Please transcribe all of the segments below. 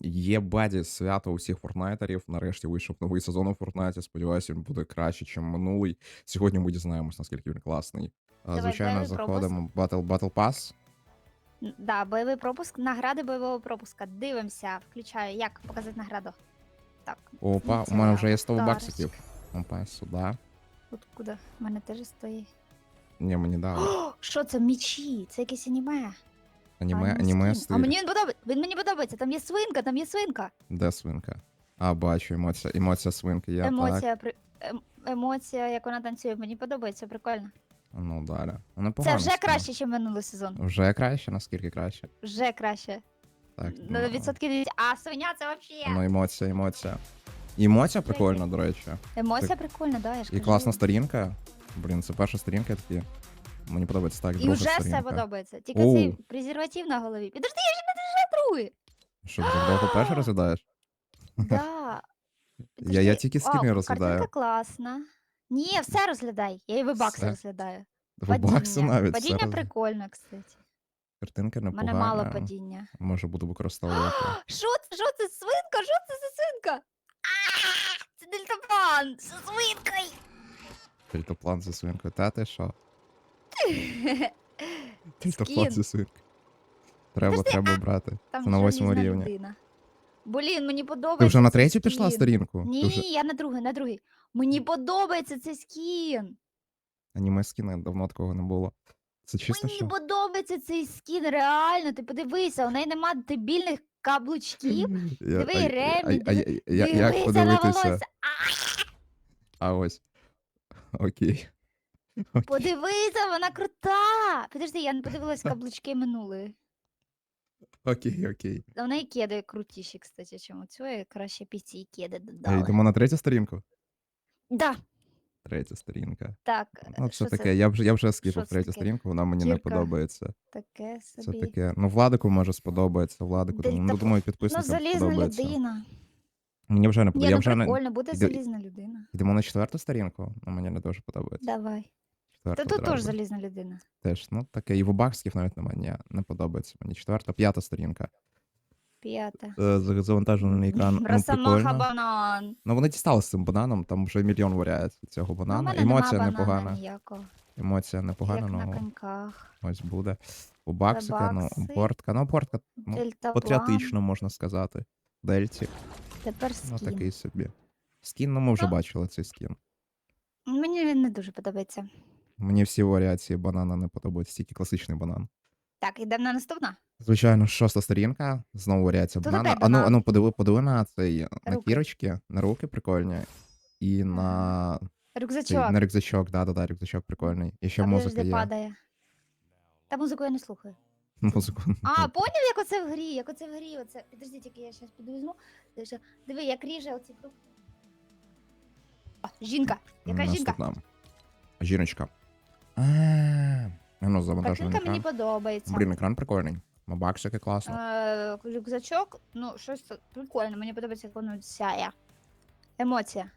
Є баді свято усіх фортнайтерів. Нарешті вийшов новий сезон у Фортнайті. Сподіваюся, він буде краще, ніж минулий. Сьогодні ми дізнаємось, наскільки він класний. Давай, Звичайно, заходимо в Battle, Battle Pass. Да, бойовий пропуск, награди бойового пропуска. Дивимося, включаю. Як показати награду? Так, Опа, у мене вже є 100 ударочка. баксиків. Опа, сюди. от куди? У мене теж стоїть. Ні, мені дали. О, що це мічі? Це якесь аніме. Аніме, Аніме стиль. А мені він подобається. Він мені подобається. Там є свинка, там є свинка. Де свинка? А, бачу, емоція, емоція свинки так. емоція, при... ем- емоція, як вона танцює. Мені подобається, прикольно. Ну, далі. Ну, Це вже краще, ніж минулий сезон. Вже краще, наскільки краще. Вже краще. Так, На відсотки дивіться. А свиня це Ну, емоція, емоція. І емоція прикольна, до речі. Емоція так. прикольна, да, я ж І кажу. класна сторінка. Блін, це перша сторінка такі. Мені подобається так. І друга вже все сторінка. подобається. Тільки Оу. цей презерватив на голові. Підожди, я ще не другий. Що, ти довго перше розглядаєш? Да. Я- я тільки Вау, скіни розглядаю. Картинка класна. Ні, все розглядай. Я і вебакси Все. розглядаю. В баксу навіть. Падіння роз- прикольно, кстати. Картинка У мене непогана. мало падіння. Може буду використовувати. Що це? Що це? Свинка? Що це за свинка? А, Це дельтаплан! З свинкою! Дельтаплан зі свинкою. Та ти що? Дельтаплан Скін. зі свинкою. Треба, треба брати. Там Це на восьмому желізна рівні. людина. Блін, мені подобається. Ти вже на цей третю пішла скін. сторінку? Ти Ні, вже... я на другий, на другий. Мені подобається цей скін. Аніме скіни давно такого не було. Це чисто Мені що? подобається цей скін, реально. Ти подивися, у неї нема дебільних каблучків. Я- диви, а- а- Ремі, а- диви- а- я- Як Дивися на подивитися? волосся. А ось. Окей. Подивися, вона крута. Підожди, я не подивилась каблучки минулої. Окей, окей. А У неї кеди крутіші, кстати, чому цю я краще піці і кеди А, додала. Йдемо на третю сторінку? Да, Третя сторінка. так. Ну, е, це що таке. Я вже я вже Що скіпав це третю таке? сторінку, вона мені не Кірка. подобається. Таке Це собі. таке. Ну, Владику може сподобається, Владику. тому, Ну, Дельтаплан. думаю, Ну, підписникам залізна сподобається. людина. Мені вже не Ні, подобається. Я ну вже не... прикольно, буде залізна людина. Йдемо на четверту сторінку, ну мені не дуже подобається. Давай. Та тут теж одразу. залізна людина. Теж, ну таке. І в баксків навіть немає. Ні, не подобається мені. Четверта, п'ята сторінка. П'ята. Е, за- Завантажений екран. Ну, Росомаха прикольно. банан. Ну вони дістали з цим бананом, там вже мільйон варіацій цього Ну, у банана. мене Емоція нема непогана. ніякого. Емоція непогана, як на ну коньках. ось буде. У баксика, ну, бакси. портка. Ну, портка ну, Дельтаплан. патріотично, можна сказати. Дельці, Тепер ну такий собі. Скін, ну ми вже Ну. бачили цей скін. Мені він не дуже подобається. Мені всі варіації банана не подобаються, тільки класичний банан. Так, йдемо на наступна. Звичайно, шоста сторінка, знову варіація Тут банана. опять Ану, банан. ану, подиви, подиви на цей на Руки. кірочки, на руки прикольні. І на, цей, Рюкзачок. на рюкзачок, да, да, да, рюкзачок прикольний. І ще А музика є. падає. Та музику я не слухаю. Музику. А, поняв, як оце в грі, як оце в грі, оце. Підожди, тільки я зараз піду візьму. Диви, Диви, як ріже оці фрукти. О, жінка. Яка жінка? Наступна. Жіночка. Ну, завантажений Картинка мені екран. подобається. Блін, екран прикольний. Мабаксики класно. Е, рюкзачок, ну, щось прикольне, мені подобається, як воно сяє. Емоція.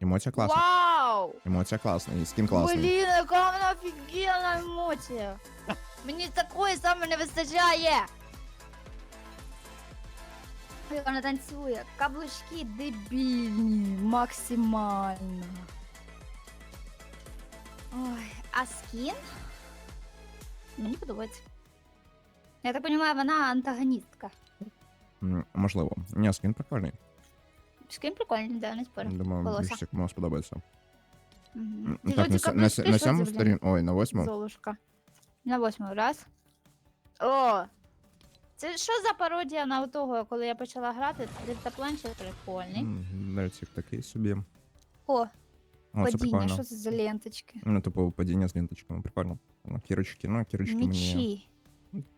Емоція класна. Вау! Емоція класна. І скін класний. Блін, яка вона офігенна емоція. Мені такої саме не вистачає. Як вона танцює. Каблучки дебільні, максимально. Ой, а скін? Мені подобається. Я так розумію, вона антагоністка. М, Можливо. Ні, скін прикольний. Скін прикольний, да, не спорю. Думаю, Голоса. більше кому сподобається. Мгм. Ти Так, на, сьому сторін. Ой, на восьму. Золушка. На восьму раз. О! Це що за пародія на того, коли я почала грати? Дельтаплан ще прикольний. М, Дельцик такий собі. О, О, це падіння, прикольно. що це за ленточки? Ну, типу, падіння з ленточками. Прикольно. Ну, кірочки, ну, кірочки мені Мічі.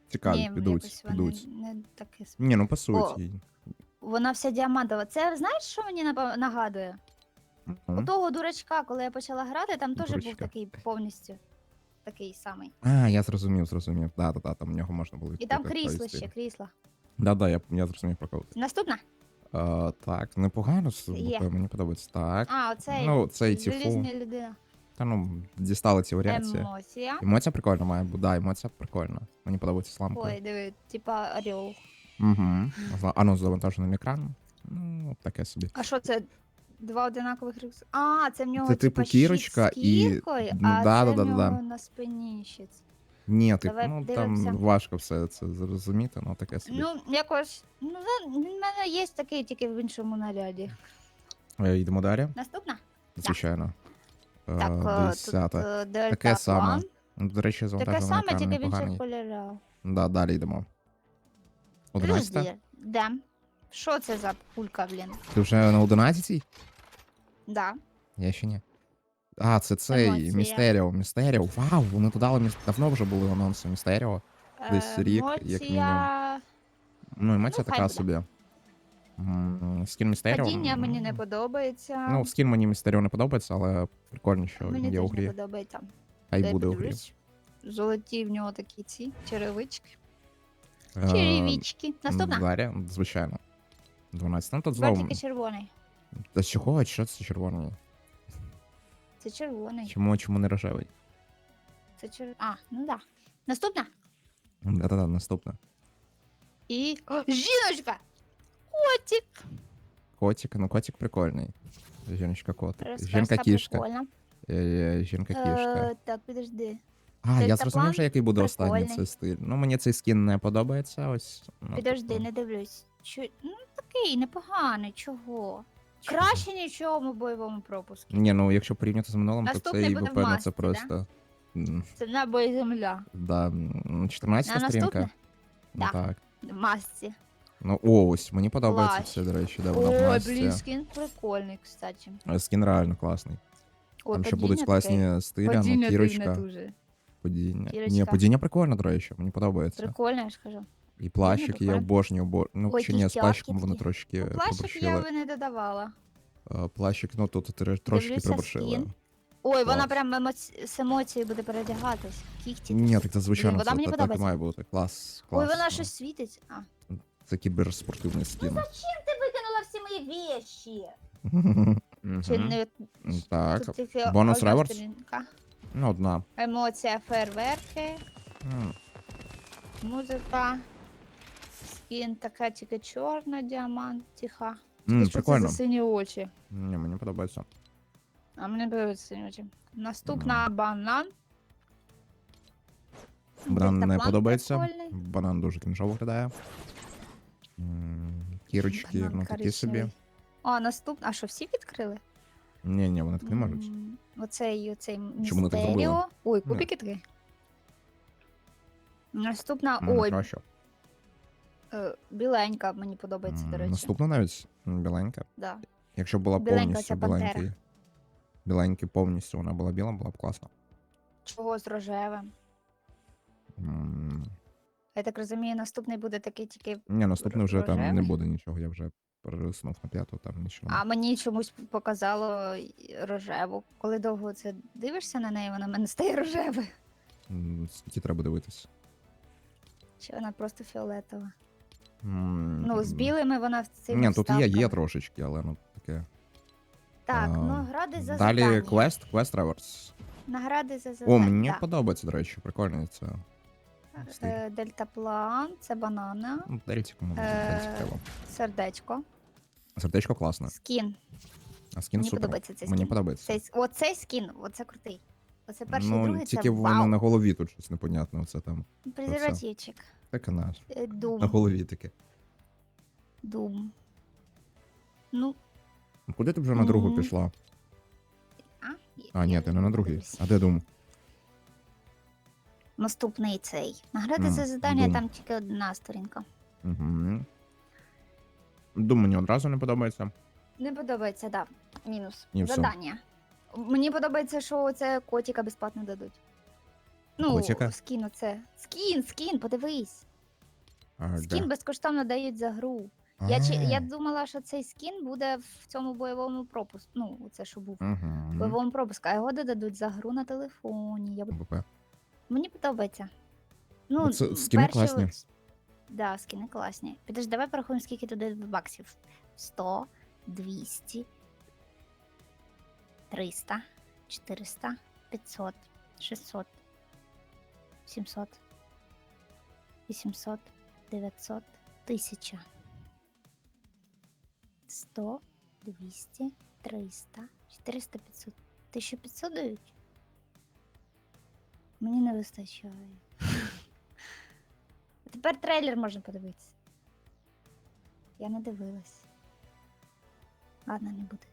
цікаві, Ні, підуть, якось вони підуть. не таке. Ні, ну пасують О, їй. Вона вся діамантова. Це знаєш, що мені напа- нагадує? У того дурачка, коли я почала грати, там теж був Дурачка. такий повністю такий самий. А, я зрозумів, зрозумів. Да, да, да, там в нього можна було І там крісло ще, крісло. Да, да, я, я зрозумів про кого. ти. Наступна. А, так, непогано, з Є. буквою, мені подобається. Так. А, оцей Ну, цей тіфу. залізна людина. Та ну, дістали ці варіації. Емоція. Емоція прикольна має бути, да, емоція прикольна. Мені подобається лампою. Ой, диви, типа орел. Угу. А ну, з завантаженим екраном. Ну, таке собі. А що це? Два одинакових рюкзаки? А, це в нього Це типу типа, щит кірочка і- кіркою, ну, а да, це да, в да, да. нього на спині щит. Ні, ти, Давай ну там важко все це зрозуміти, ну таке собі. Ну, якось. Ну, да, в мене є такий тільки в іншому наряді. Е, Йдемо далі, Наступна? звичайно. Е, Так, тут е, Таке саме. Ну, До речі, Таке завантажений саме, тільки в непоганий. інших кольорах. Да, далі йдемо. Одинадцята? Подожди, де? Що це за пулька, блін? Ти вже на одинадцятій? Да. Я ще ні. А, це цей Емоція. Містеріо. Містеріо. Вау, вони додали міс... давно вже були анонси Містеріо. Десь Е, рік, як Моція- Ну, емоція Ну, хай така буде. собі. М, Скін Містеріо. Падіння мені не подобається. Ну, скін мені Містеріо не подобається, але прикольно, що мені є у теж не грі. подобається. Хай Дай буде у грі. подивлюсь. Золоті в нього такі ці черевички. Е, Черевички. Наступна. Далі, звичайно. 12. Ну тут знову. Бачики червоний. Та чого? Що це червоний? Це червоний. Чому, чому не рожевий? Це чер... А, ну да. Наступна. Да-да-да, наступне. І. О, жіночка! Котик! Котик, ну котик прикольний. Жіночка котик. Жінка кішка. Жінка кішка. Е, так, підожди. А, я Дельтаплан зрозумів, вже який буде останній цей стиль. Ну, мені цей скін не подобається. Ось. Ну, Підожди, тобто, не дивлюсь. Чу... Ну, такий, непоганий, чого? чого? Краще нічого в бойовому пропуску. Ні, ну якщо порівняти з минулим, то Наступний цей, буде в напевно, масці, це да? просто. м, Це небо і земля. Да, м, 14 А сторінка. наступне? Ну, Да. так. В масці. Ну, о, ось, мені подобається Плащ. це, до речі, де вона в Ой, масці. блін, скін прикольний, кстати. Е, Скін реально класний. Ой, Там ще падіння будуть таке. класні стиля, ну, Падіння ти не кірочка, дуже. падіння. Ні, Кірочка. падіння прикольно, до речі, мені подобається. Прикольно, я ж кажу. І плащик, я обожнюю, бо... Ну, Ой, чи ні, з плащиком вони такі. трошки Ну, Плащик я би не додавала. Е, Плащик, ну, тут тр- трошки Дивлюся скін. Ой, вона Клас. прям емоці... з емоцією буде передягатись. Кіхті. Ні, так це звичайно, вона це мені так, так і подобається. має бути. Клас, клас. Ой, вона ну. щось світить. А. Це кіберспортивний скін. Ти викинула всі мої вещі. Чи Мгм. не Так, тут тільки бонус одна сторінка. ну, одна. Емоція, фейерверки, М, музика. Скін така тільки чорна, діамант, тиха. м, що Прикольно. Це за сині очі. Ні, мені подобається. А мені подобаються сині очі. Наступна банан. Банан не Дельтаплан подобається. прикольний. Банан дуже кінжово виглядає. М, Кірочки, Банан ну такі собі. коричневий. А, наступна. А що, всі відкрили? Ні, ні, вони так не можуть. М, Оцей, оцей вони так зробили? містеріо. Ой, кубики три. Наступна. Ой, краще. Е, біленька мені подобається, до М, речі. Наступна навіть біленька. Да. Якщо була Біленька повністю ця пантера. біленький. Біленький повністю вона була біла, була б класно. Чого з рожевим? М, Я так розумію, наступний буде такий тільки. Ні, наступний вже там не Рожевий? буде нічого, я вже переснув на п'яту, там нічого. А мені чомусь показало й- рожеву. Коли довго це дивишся на неї, вона в мене стає рожевою. М, Скільки треба дивитись? Чи вона просто фіолетова? М, Ну, з білими вона в цій. Ні, тут є, є трошечки, але ну таке. Так, А, награди за Далі завдання. квест, квест реверс. Награди за завдання. О, мені да. подобається, до речі, прикольно це. Е, Дельтаплан, це банана, Ну, Деріться, кому Е, сердечко, Сердечко класне. скін. А скін Мені супер. подобається цей Мені скін. подобається. Цей, с- оцей скін, оце крутий. Оце перший і ну, другий, тільки це в мене вау. на голові тут щось непонятне. Оце там. Презервативчик. Так і наш. Е, На Дум. голові таке. Дум. Ну, Ну, Куди ти вже на другу М. пішла? а? А, ні, ти не на другий. А де дум? Наступний цей. Награди М, за завдання, Дум. там тільки одна сторінка. Угу. Дум мені одразу не подобається. Не подобається, да. Мінус. І все. Задання. Мені подобається, що це котика безплатно дадуть. Ну, Котика? скін оце. Скін, скін, подивись. А, Скін де? безкоштовно дають за гру. Я, чи, я думала, що цей скін буде в цьому бойовому пропуску. Ну, це що був. В Мгм. бойовому пропуску, а його додадуть за гру на телефоні. Я... Мені подобається. Ну, Ну, це скіни перші класні. Да, скіни класні. Підеш, давай порахуємо, скільки туди баксів. 100, 200, 300, 400, 500, 600, 700, 800, 900, Тисяча. Сто, двісті, триста, чотириста, п'ятсот. Тисячу п'ятсот дають? Мені не вистачає. Тепер трейлер можна подивитися. Я не дивилась. Ладно, не буду.